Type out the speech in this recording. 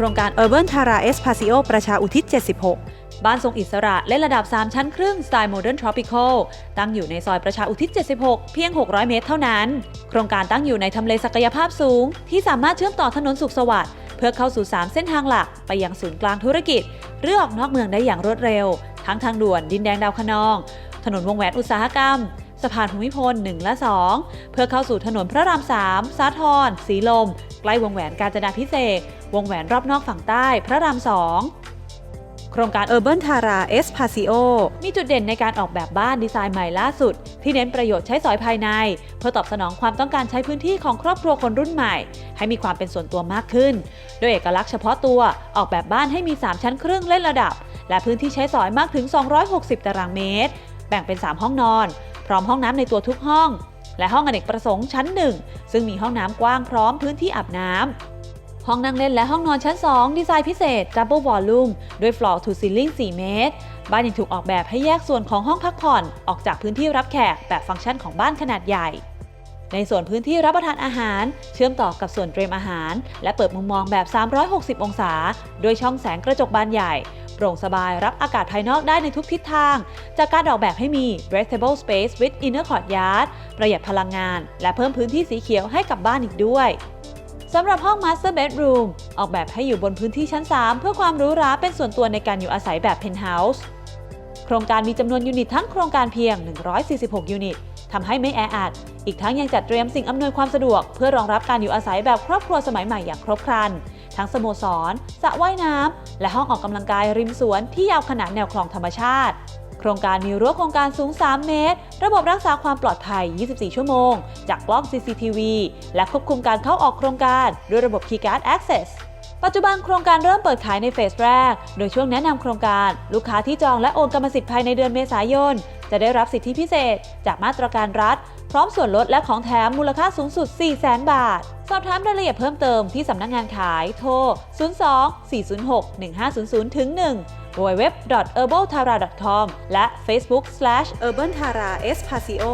ครงการ Urban Tara Espacio ประชาอุทิศ 76 บ้านทรงอิสระและระดับ 3 ชั้นครึ่งสไตล์โมเดิร์นทรอปิคอลตั้งอยู่ในซอยประชาอุทิศ 76 เพียง 600 เมตรเท่านั้น โครงการตั้งอยู่ในทำเลศักยภาพสูง ที่สามารถเชื่อมต่อถนนสุขสวัสดิ์เพื่อเข้าสู่ 3 เส้นทางหลักไปยังศูนย์กลางธุรกิจ หรือออกนอกเมืองได้อย่างรวดเร็ว ทั้งทางด่วนดินแดงดาวคะนอง ถนนวงแหวนอุตสาหกรรม สะพานภูมิพล 1 และ 2 เพื่อเข้าสู่ถนนพระราม 3 สาทรสีลม ใกล้วงแหวนกาญจนาพิเศษกวงแหวนรอบนอกฝั่งใต้พระราม 2 โครงการ Urban Tara Espacio มีจุดเด่นในการออกแบบบ้านดีไซน์ใหม่ล่าสุด ที่เน้นประโยชน์ใช้สอยภายใน เพื่อตอบสนองความต้องการใช้พื้นที่ของครอบครัวคนรุ่นใหม่ ให้มีความเป็นส่วนตัวมากขึ้น โดยเอกลักษณ์เฉพาะตัวออกแบบบ้านให้มี 3 ชั้นครึ่งเล่นระดับ และพื้นที่ใช้สอยมากถึง 260 ตารางเมตร แบ่งเป็น 3 ห้องนอนพ ร้อมห้องน้ำในตัวทุกห้อง และห้องอเนกประสงค์ชั้น1ซึ่งมีห้องน้ำกว้างพร้อมพื้นที่อาบน้ำห้องนั่งเล่นและห้องนอนชั้น 2 ดีไซน์พิเศษ Double Volume ด้วย Floor to Ceiling 4เมตร บ้านยังถูกออกแบบให้แยกส่วนของห้องพักผ่อนออกจากพื้นที่รับแขกแบบฟังก์ชันของบ้านขนาดใหญ่ในส่วนพื้นที่รับประทานอาหาร เชื่อมต่อกับส่วนเตรียมอาหาร และเปิดมุมมองแบบ 360 องศา ด้วยช่องแสงกระจกบานใหญ่ โปร่งสบายรับอากาศภายนอกได้ในทุกทิศทาง จากการออกแบบให้มี breathable space with inner courtyard ประหยัดพลังงาน และเพิ่มพื้นที่สีเขียวให้กับบ้านอีกด้วยสำหรับห้อง Master Bedroom ออกแบบให้อยู่บนพื้นที่ชั้น 3 เพื่อความหรู้ราเป็นส่วนตัวในการอยู่อาศัยแบบ Penthouse โครงการมีจำนวนยูนิตทั้งโครงการเพียง 146 ยูนิตทำให้ไม่แออัด อีกทั้งยังจัดเตรียมสิ่งอำนวยความสะดวก เพื่อรองรับการอยู่อาศัยแบบครอบครัวสมัยใหม่อย่างครบครัน ทั้งสโมสรสระว่ายน้ำ และห้องออกกำลังกายริมสวนที่ยาวขนานแนวคลองธรรมชาติ โครงการมีรั้วโครงการสูง 3 เมตร ระบบรักษาความปลอดภัย 24 ชั่วโมง จากกล้อง CCTV และควบคุมการเข้าออกโครงการด้วยระบบ Keycard Access ปัจจุบันโครงการเริ่มเปิดขายในเฟสแรก โดยช่วงแนะนำโครงการ ลูกค้าที่จองและโอนกรรมสิทธิ์ภายในเดือนเมษายน จะได้รับสิทธิพิเศษ จากมาตรการรัฐ พร้อมส่วนลดและของแถมมูลค่าสูงสุด 400,000 บาท สอบถามรายละเอียดเพิ่มเติมที่สำนักงานขายโทร 02 406 1500 ถึง 1 www.herbaltara.com และ Facebook/urban tara espacio